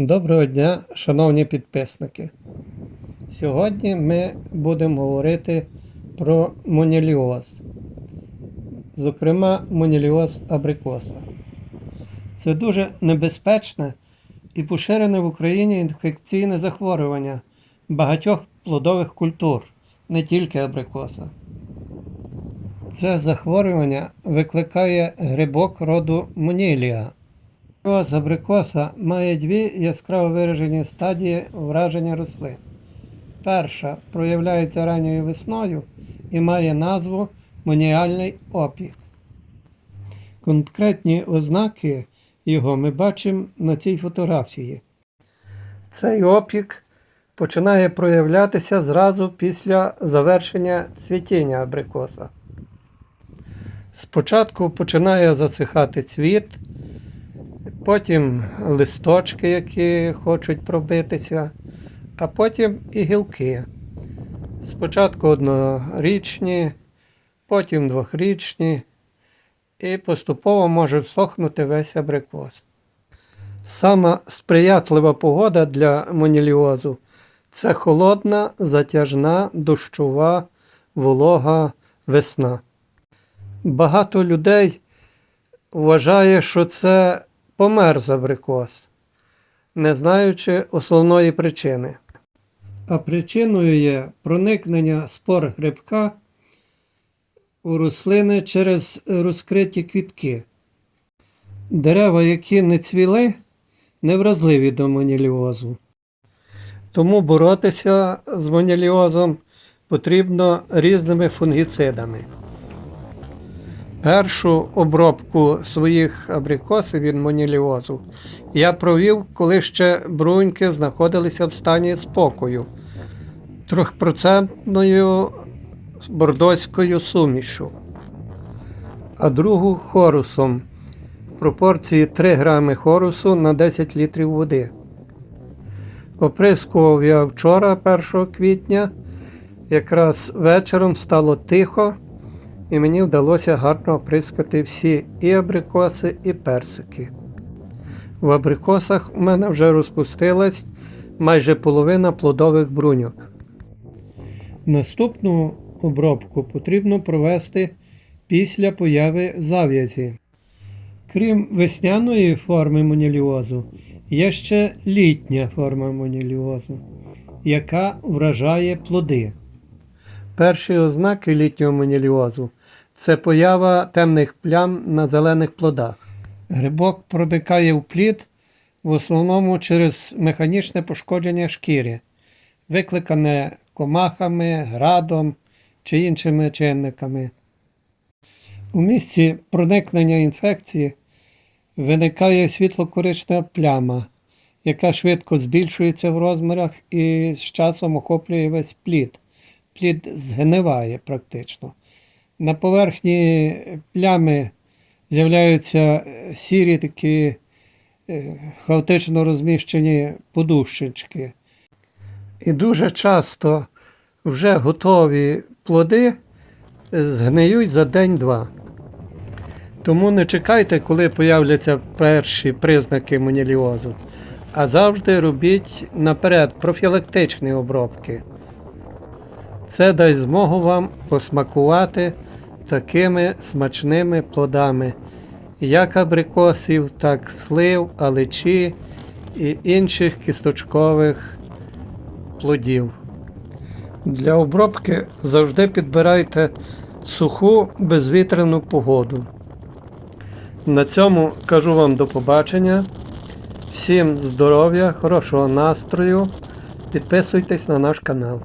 Доброго дня, шановні підписники. Сьогодні ми будемо говорити про моніліоз, зокрема, моніліоз абрикоса. Це дуже небезпечне і поширене в Україні інфекційне захворювання багатьох плодових культур, не тільки абрикоса. Це захворювання викликає грибок роду монілія. З абрикоса має дві яскраво виражені стадії враження рослин. Перша проявляється ранньою весною і має назву моніальний опік. Конкретні ознаки його ми бачимо на цій фотографії. Цей опік починає проявлятися зразу після завершення цвітіння абрикоса. Спочатку починає засихати цвіт, потім листочки, які хочуть пробитися, а потім і гілки. Спочатку однорічні, потім двохрічні, і поступово може всохнути весь абрикос. Сама сприятлива погода для моніліозу це холодна, затяжна, дощова, волога весна. Багато людей вважає, що це померз абрикос, не знаючи основної причини. А причиною є проникнення спор грибка у рослини через розкриті квітки. Дерева, які не цвіли, не вразливі до моніліозу. Тому боротися з моніліозом потрібно різними фунгіцидами. Першу обробку своїх абрикосів від моніліозу я провів, коли ще бруньки знаходилися в стані спокою трьохпроцентною бордоською сумішю, а другу хорусом в пропорції 3 грами хорусу на 10 літрів води. Оприскував я вчора, 1 квітня, якраз вечором стало тихо і мені вдалося гарно оприскати всі і абрикоси, і персики. В абрикосах у мене вже розпустилась майже половина плодових бруньок. Наступну обробку потрібно провести після появи зав'язі. Крім весняної форми моніліозу, є ще літня форма моніліозу, яка вражає плоди. Перші ознаки літнього моніліозу це поява темних плям на зелених плодах. Грибок проникає в плід в основному через механічне пошкодження шкіри, викликане комахами, градом чи іншими чинниками. У місці проникнення інфекції виникає світло-коричнева пляма, яка швидко збільшується в розмірах і з часом охоплює весь плід. Плід згниває практично. На поверхні плями з'являються сірі такі е, хаотично розміщені подушечки. І дуже часто вже готові плоди згниють за день-два. Тому не чекайте, коли появляться перші признаки моніліозу, а завжди робіть наперед профілактичні обробки. Це дасть змогу вам посмакувати такими смачними плодами, як абрикосів, так слив, алечі і інших кісточкових плодів. Для обробки завжди підбирайте суху безвітряну погоду. На цьому кажу вам до побачення. Всім здоров'я, хорошого настрою. Підписуйтесь на наш канал.